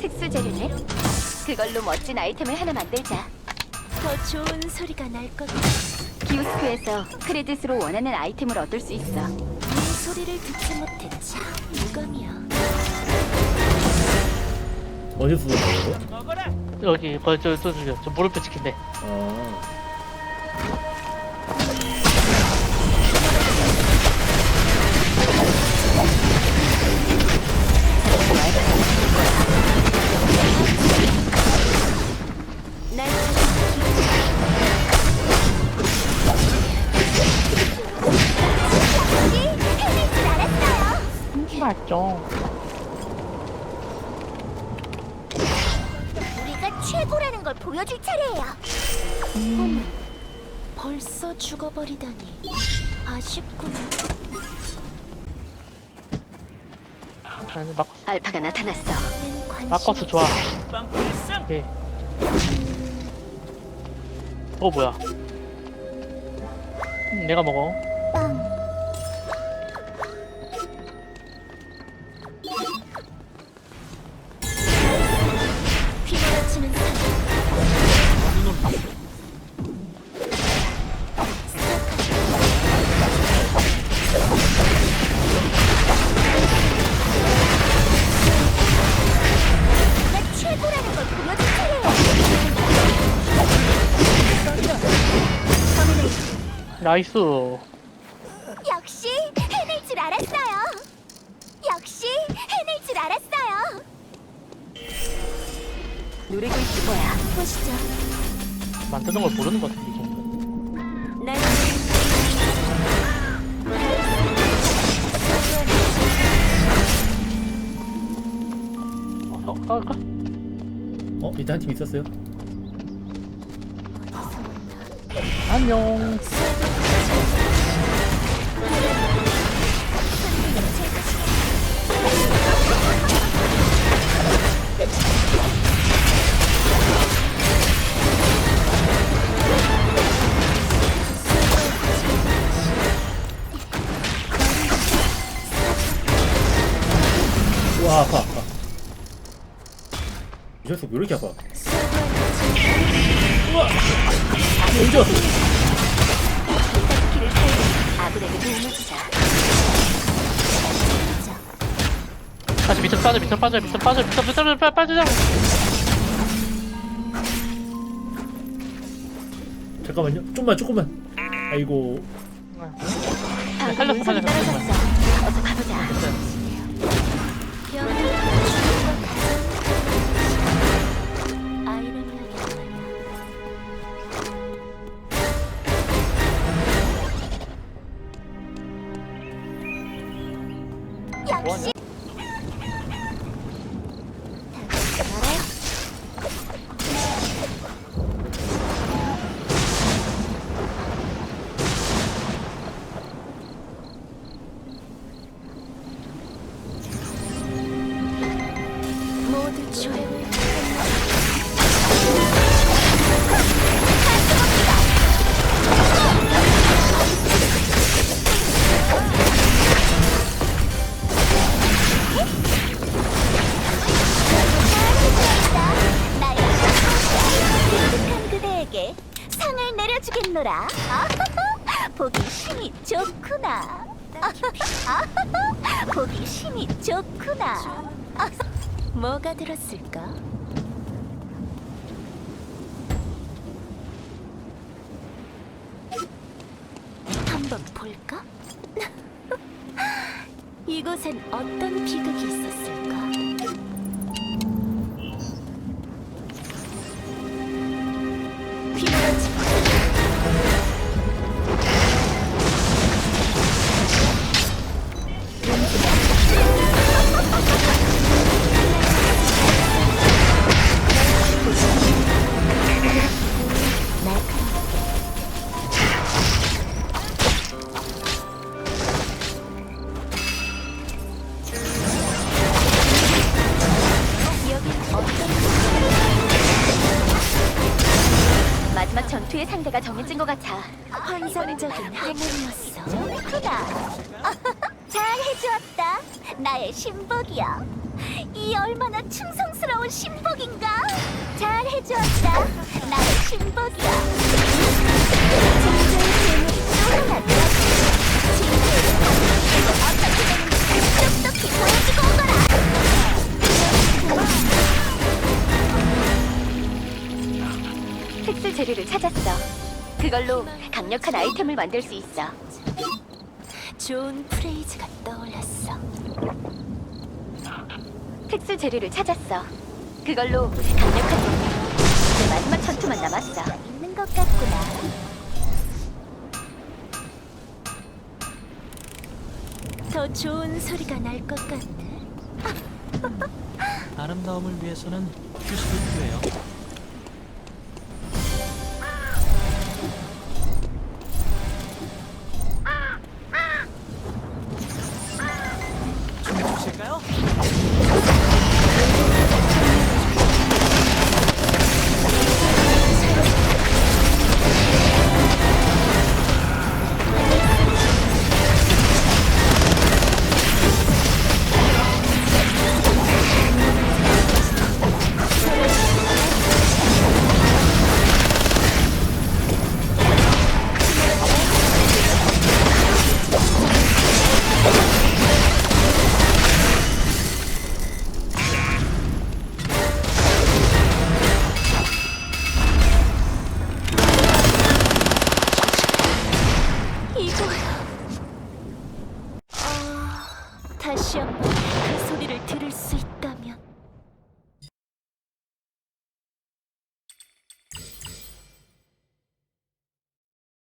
특수 재료네. 그걸로 멋진 아이템을 하나 만들자. 더 좋은 소리가 날 거다. 키오스크에서 크레딧으로 원하는 아이템을 얻을 수 있어. 이 소리를 듣지 못해 참 유감이야. 어디서 들어가요? 여기 거저 저, 저, 저 무릎표 찍힌데 아, 맞죠. 우리가 최고라는 걸 보여줄 차례예요. 벌써 죽어버리다니. 아쉽구나. 아니 막 알파가 나타났어. 는 관심 마커스 좋아. 오케이 어 뭐야? 음, 내가 먹어 나이스 역시 해낼 줄 알았어요. 역시 해낼 줄 알았어요. 노리고 있을 거야. 보시죠. 만드는 걸 모르는 것 같은데 이 정도 날 어, 어, 까 어? 밑에 한팀 있었어요? 안녕 와, 아파, 아파. 이 녀석 왜 이렇게 아파? 먼저! 길을 살고 아군에게 도움을 주자. 다시 밑으로 빠져 밑으로 빠져 밑으로 빠져 밑으로 밑으로 빠져 빠져 잠깐만요. 좀만, 조금만. 아이고. 방금 살렸어, 음성이 살렸어, 떨어졌어. 상을 내려주겠노라. 보기 힘이 좋구나. 보기 힘이 좋구나. 뭐가 들었을까? 한번 볼까? 이곳엔 어떤 비극이 있었을까? 휘몰아치 전투의 상대가 정해진 것 같아. 환상적인 하모니였어. 좋구나. 잘 해주었다. 나의 신복이야. 이 얼마나 충성스러운 신복인가? 잘 해주었다. 나의 신복이야. 또 하나 되 그걸로 강력한 아이템을 만들 수 있어. 좋은 프레이즈가 떠올랐어. 특수 재료를 찾았어. 그걸로 강력한 이제 마지막 전투만 남았어. 있는 것 같구나. 더 좋은 소리가 날 것 같네. 아름다움을 위해서는 휴식이 필요해요. 다시 한번 그 소리를 들을 수 있다.